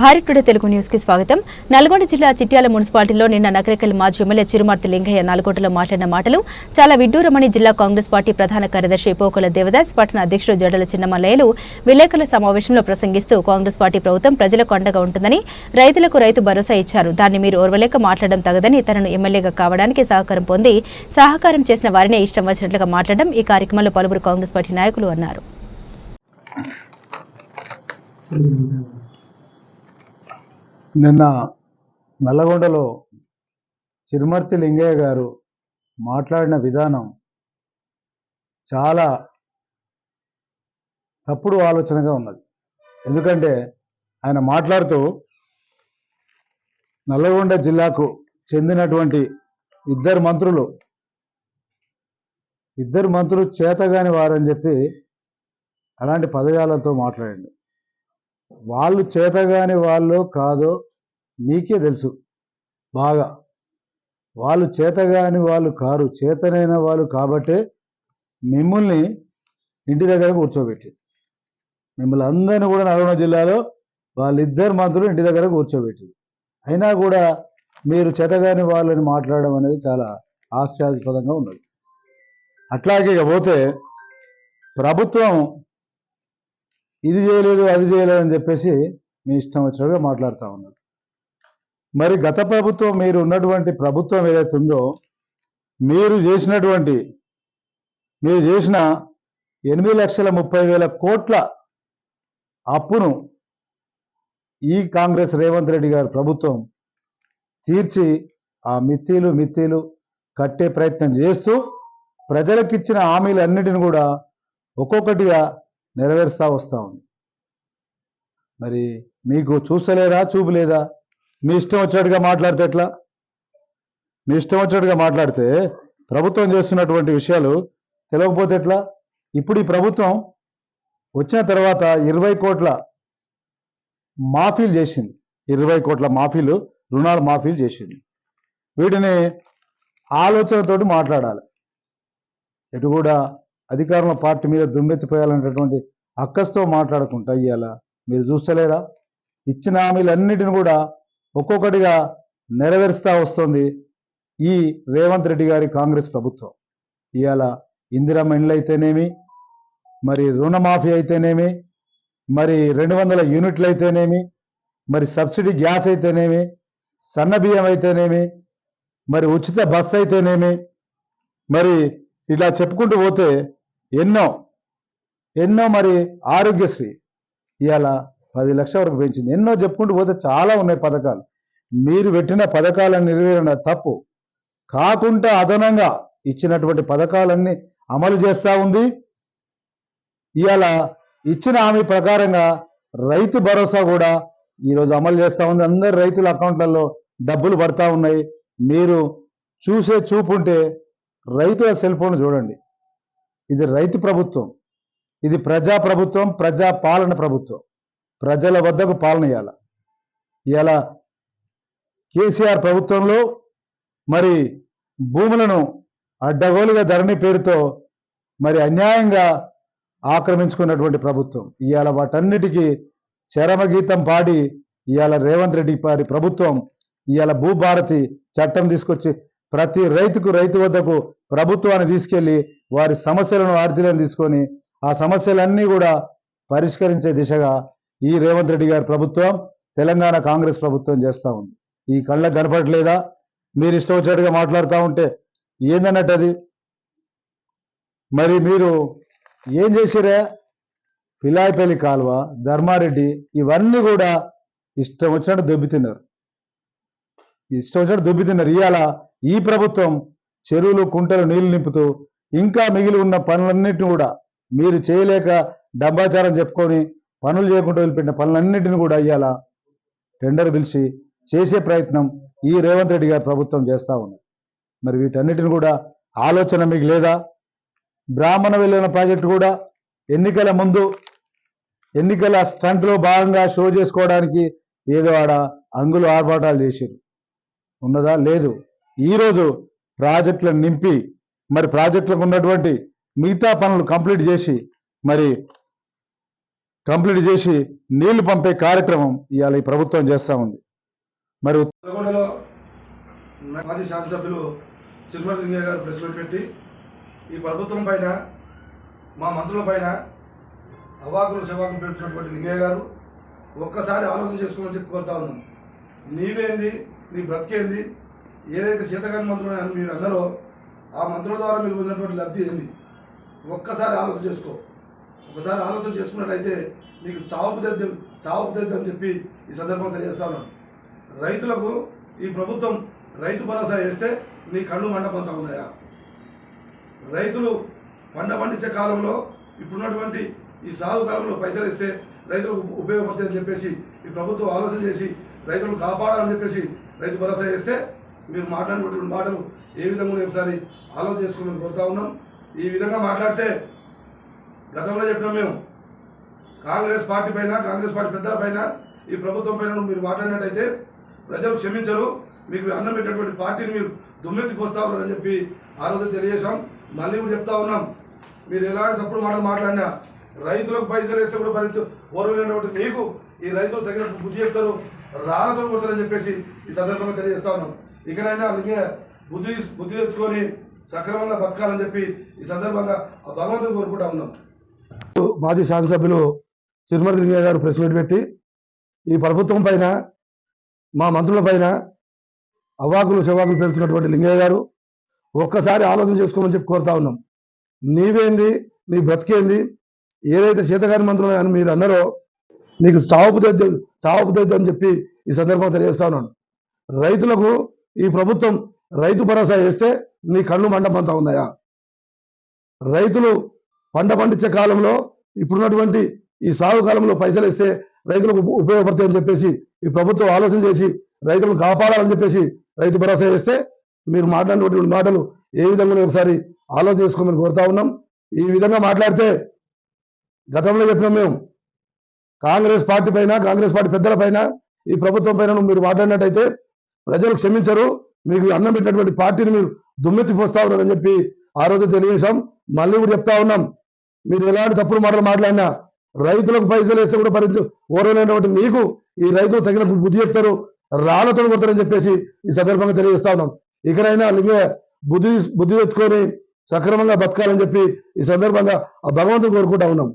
Bharat today Telugu న్యూస్కి స్వాగతం. నల్గొండ జిల్లా చిట్యాల మున్సిపాలిటీలో నిన్న నకరేకల్ మాజీ ఎమ్మెల్యే చిరుమర్తి లింగయ్య నల్గొండలో మాట్లాడిన మాటలు. చాలా విడ్డూరమని జిల్లా కాంగ్రెస్ పార్టీ ప్రధాన కార్యదర్శి పోకుల దేవదాస్ పట్టణ అధ్యక్షుడు జడల చిన్నమల్లయ్యలు విలేకరుల సమావేశంలో ప్రసంగిస్తూ కాంగ్రెస్ పార్టీ ప్రభుత్వం ప్రజలకు అండగా ఉంటుందని రైతులకు రైతు భరోసా ఇచ్చారు. దాన్ని మీరు ఓర్వలేక మాట్లాడడం తగదని తనను ఎమ్మెల్యేగా కావడానికి సహకారం పొంది సహకారం చేసిన వారినే ఇష్టం వచ్చినట్లుగా మాట్లాడడం ఈ కార్యక్రమంలో పలువురు కాంగ్రెస్ పార్టీ నాయకులు అన్నారు. Hmm. నిన్న నల్లగొండలో చిరుమర్తి లింగయ్య గారు మాట్లాడిన విధానం చాలా తప్పుడు ఆలోచనగా ఉన్నది. ఎందుకంటే ఆయన మాట్లాడుతూ నల్లగొండ జిల్లాకు చెందినటువంటి ఇద్దరు మంత్రులు ఇద్దరు మంత్రులు చేతగాని వారని చెప్పి అలాంటి పదజాలతో మాట్లాడండి. వాళ్ళు చేతగాని వాళ్ళు కాదో మీకే తెలుసు. బాగా. వాళ్ళు చేతగాని వాళ్ళు కారు చేతనైన వాళ్ళు కాబట్టే మిమ్మల్ని ఇంటి దగ్గర కూర్చోబెట్టి. మిమ్మల్ని అందరినీ కూడా నల్గొండ జిల్లాలో వాళ్ళిద్దరు మంత్రులు ఇంటి దగ్గర కూర్చోబెట్టి అయినా కూడా మీరు చేతగాని వాళ్ళని మాట్లాడడం అనేది చాలా ఆశ్చర్యాస్పదంగా ఉన్నది. అట్లాగే ఇకపోతే ప్రభుత్వం ఇది చేయలేదు అది చేయలేదు అని చెప్పేసి మీ ఇష్టం వచ్చినట్టుగా మాట్లాడుతూ ఉన్నారు. మరి గత ప్రభుత్వం మీరు ఉన్నటువంటి ప్రభుత్వం ఏదైతే ఉందో మీరు చేసినటువంటి మీరు చేసిన ఎనిమిది లక్షల ముప్పై వేల కోట్ల అప్పును ఈ కాంగ్రెస్ రేవంత్ రెడ్డి గారు ప్రభుత్వం తీర్చి ఆ మిత్తీలు మిత్తీలు కట్టే ప్రయత్నం చేస్తూ ప్రజలకిచ్చిన హామీలన్నిటిని కూడా ఒక్కొక్కటిగా నెరవేరుస్తూ వస్తూ ఉంది. మరి మీకు చూసలేదా చూపులేదా? మీ ఇష్టం వచ్చినట్టుగా మాట్లాడితే ఎట్లా? మీ ఇష్టం వచ్చినట్టుగా మాట్లాడితే ప్రభుత్వం చేస్తున్నటువంటి విషయాలు తెలియకపోతే ఎట్లా? ఇప్పుడు ఈ ప్రభుత్వం వచ్చిన తర్వాత ఇరవై కోట్ల మాఫీలు చేసింది. ఇరవై కోట్ల మాఫీలు రుణాలు మాఫీలు చేసింది. వీటిని ఆలోచనతోటి మాట్లాడాలి. ఎటు కూడా అధికారంలో పార్టీ మీద దుమ్మెత్తిపోయాలనేటటువంటి అక్కస్తో మాట్లాడుకుంటా ఇవాళ మీరు చూస్తలేరా? ఇచ్చిన హామీలన్నిటిని కూడా ఒక్కొక్కటిగా నెరవేరుస్తూ వస్తుంది ఈ రేవంత్ రెడ్డి గారి కాంగ్రెస్ ప్రభుత్వం. ఇవాళ ఇందిరమ్మ ఇండ్లు అయితేనేమి మరి రుణమాఫీ అయితేనేమి మరి రెండు వందల యూనిట్లు అయితేనేమి మరి సబ్సిడీ గ్యాస్ అయితేనేమి సన్న బియ్యం అయితేనేమి మరి ఉచిత బస్సు అయితేనేమి మరి ఇలా చెప్పుకుంటూ పోతే ఎన్నో ఎన్నో మరి ఆరోగ్యశ్రీ. ఇవాళ పది లక్షల వరకు పెంచింది. ఎన్నో చెప్పుకుంటూ పోతే చాలా ఉన్నాయి పథకాలు. మీరు పెట్టిన పథకాలను నెరవేరిన తప్పు. కాకుండా అదనంగా ఇచ్చినటువంటి పథకాలన్నీ అమలు చేస్తూ ఉంది. ఇవాళ ఇచ్చిన హామీ ప్రకారంగా రైతు భరోసా కూడా ఈరోజు అమలు చేస్తూ ఉంది. అందరు రైతుల అకౌంట్లలో డబ్బులు పడతా ఉన్నాయి. మీరు చూసే చూపుంటే రైతుల సెల్ ఫోన్ చూడండి. ఇది రైతు ప్రభుత్వం. ఇది ప్రజా ప్రభుత్వం ప్రజా పాలన ప్రభుత్వం. ప్రజల వద్దకు పాలన ఇవ్వాల ఇలా కేసీఆర్ ప్రభుత్వంలో మరి భూములను అడ్డగోలుగా ధరణి పేరుతో మరి అన్యాయంగా ఆక్రమించుకున్నటువంటి ప్రభుత్వం. ఇవాళ వాటన్నిటికీ చరమగీతం పాడి ఇవాళ రేవంత్ రెడ్డి వారి ప్రభుత్వం ఇవాళ భూభారతి చట్టం తీసుకొచ్చి ప్రతి రైతుకు రైతు వద్దకు ప్రభుత్వాన్ని తీసుకెళ్ళి వారి సమస్యలను ఆర్జీలను తీసుకొని ఆ సమస్యలన్నీ కూడా పరిష్కరించే దిశగా ఈ రేవంత్ రెడ్డి గారి ప్రభుత్వం తెలంగాణ కాంగ్రెస్ ప్రభుత్వం చేస్తూ ఉంది. ఈ కళ్ళకు కనపడలేదా మీరు ఇష్టం వచ్చినట్టుగా మాట్లాడుతూ ఉంటే ఏందన్నట్టు అది మరి మీరు ఏం చేసిరా పిలాయిపల్లి కాలువ ధర్మారెడ్డి ఇవన్నీ కూడా ఇష్టం వచ్చినట్టు దెబ్బతిన్నారు. ఇష్టం వచ్చినట్టు దెబ్బతిన్నారు. ఇవాళ ఈ ప్రభుత్వం చెరువులు కుంటలు నీళ్ళు నింపుతూ ఇంకా మిగిలి ఉన్న పనులన్నిటిని కూడా మీరు చేయలేక డబ్బాచారం చెప్పుకొని పనులు చేయకుండా వెళ్ళిపోయిన పనులన్నింటిని కూడా ఇవాళ టెండర్ పిలిచి చేసే ప్రయత్నం ఈ రేవంత్ రెడ్డి గారి ప్రభుత్వం చేస్తూ ఉంది. మరి వీటన్నిటిని కూడా ఆలోచన మీకు లేదా? బ్రాహ్మణ వెళ్ళిన ప్రాజెక్టు కూడా ఎన్నికల ముందు ఎన్నికల స్టంట్లో భాగంగా షో చేసుకోవడానికి ఏదో ఆడ అంగులు ఆర్భాటాలు చేశారు ఉన్నదా? లేదు. ఈరోజు ప్రాజెక్టులను నింపి మరి ప్రాజెక్టులకు ఉన్నటువంటి మిగతా పనులు కంప్లీట్ చేసి మరి కంప్లీట్ చేసి నీళ్ళు పంపే కార్యక్రమం ఇవాళ ఈ ప్రభుత్వం చేస్తూ ఉంది. మరి నల్గొండలో మాజీ శాసనసభ్యులు చిరుమల లింగయ్య గారు ప్రెస్ మీట్ పెట్టి ఈ ప్రభుత్వం పైన మా మంత్రుల పైన అవాకులు శవాకులు పెడుతున్నటువంటి లింగయ్య గారు ఒక్కసారి ఆలోచన చేసుకోమని చెప్పి కోరుతా నీవేంది? నీ బ్రతికేంది? ఏదైతే చేతగాని మంత్రులు అని మీరు అన్నారో ఆ మంత్రుల ద్వారా మీరు పొందినటువంటి లబ్ధి ఏంది? ఒక్కసారి ఆలోచన చేసుకో. ఒకసారి ఆలోచన చేసుకున్నట్లయితే నీకు చావుకు దద్దం చావుకు దద్దం అని చెప్పి ఈ సందర్భంగా తెలియజేస్తాను రైతులకు ఈ ప్రభుత్వం రైతు భరోసా వేస్తే నీ కళ్ళు మండపంతా ఉన్నాయా? రైతులు పంట పండించే కాలంలో ఇప్పుడున్నటువంటి ఈ సాగు కాలంలో పైసలు ఇస్తే రైతులకు ఉపయోగపడతాయని చెప్పేసి ఈ ప్రభుత్వం ఆలోచన చేసి రైతులను కాపాడాలని చెప్పేసి రైతు భరోసా వేస్తే మీరు మాట్లాడినటువంటి మాటలు ఏ విధంగా ఒకసారి ఆలోచన చేసుకోమని కోరుతా ఉన్నాం. ఈ విధంగా మాట్లాడితే గతంలో చెప్పినాం మేము కాంగ్రెస్ పార్టీ పైన కాంగ్రెస్ పార్టీ పెద్దల పైన ఈ ప్రభుత్వం పైన మీరు మాట్లాడినట్టయితే ప్రజలు క్షమించరు. మీకు అన్నం పెట్టినటువంటి పార్టీని మీరు దుమ్మెత్తి పోస్తా ఉన్నారని చెప్పి ఆ రోజు తెలియజేశాం. మళ్ళీ కూడా చెప్తా ఉన్నాం. మీరు ఎలాంటి తప్పుడు మాటలు మాట్లాడినా రైతులకు పైసలు వేస్తే కూడా పరిస్థితి ఓర్వలేనటువంటి మీకు ఈ రైతులు తగినట్టు బుద్ధి చెప్తారు రాళ్ళతో కొడతారని చెప్పేసి ఈ సందర్భంగా తెలియజేస్తా ఉన్నాం. ఇకనైనా అందుకే బుద్ధి బుద్ధి తెచ్చుకొని సక్రమంగా బతకాలని చెప్పి ఈ సందర్భంగా ఆ భగవంతుని కోరుకుంటా ఉన్నాం. మాజీ శాసనసభ్యులు చిరుమల లింగయ్య గారు ప్రెస్ మీట్ పెట్టి ఈ ప్రభుత్వం పైన మా మంత్రుల పైన అవాకులు శవాకులు పెరుగుతున్నటువంటి లింగయ్య గారు ఒక్కసారి ఆలోచన చేసుకోమని చెప్పి కోరుతా ఉన్నాం. నీవేంది నీ బ్రతికేంది ఏదైతే చేతగాని మంత్రులు అని మీరు అన్నారో నీకు సావుపు తెద్దు చావుపు తెద్దు అని చెప్పి ఈ సందర్భంగా తెలియజేస్తా ఉన్నాను. రైతులకు ఈ ప్రభుత్వం రైతు భరోసా వేస్తే నీ కళ్ళు మండపంతా ఉన్నాయా? రైతులు పంట పండించే కాలంలో ఇప్పుడున్నటువంటి ఈ సాగు కాలంలో పైసలు ఇస్తే రైతులకు ఉపయోగపడతాయని చెప్పేసి ఈ ప్రభుత్వం ఆలోచన చేసి రైతులను కాపాడాలని చెప్పేసి రైతు భరోసా వేస్తే మీరు మాట్లాడినటువంటి మాటలు ఏ విధంగా ఒకసారి ఆలోచన చేసుకోమని కోరుతా ఉన్నాం. ఈ విధంగా మాట్లాడితే గతంలో చెప్పినాం మేము కాంగ్రెస్ పార్టీ పైన కాంగ్రెస్ పార్టీ పెద్దల పైన ఈ ప్రభుత్వం పైన మీరు మాట్లాడినట్టయితే ప్రజలు క్షమించరు. మీకు అన్నం పెట్టినటువంటి పార్టీని మీరు దుమ్మెత్తి పోస్తా ఉన్నారని చెప్పి ఆ రోజు తెలియజేశాం. మళ్ళీ కూడా చెప్తా ఉన్నాం. మీరు ఎలాంటి తప్పుడు మాటలు మాట్లాడినా రైతులకు పైసలు వేస్తే కూడా భరించు ఓరలేనటువంటి మీకు ఈ రైతులు తగిన బుద్ధి చెప్తారు రాళ్ళతో కొడతారని చెప్పేసి ఈ సందర్భంగా తెలియజేస్తా ఉన్నాం. ఇకనైనా లింగే బుద్ధి బుద్ధి తెచ్చుకొని సక్రమంగా బతకాలని చెప్పి ఈ సందర్భంగా ఆ భగవంతుని కోరుకుంటా ఉన్నాం.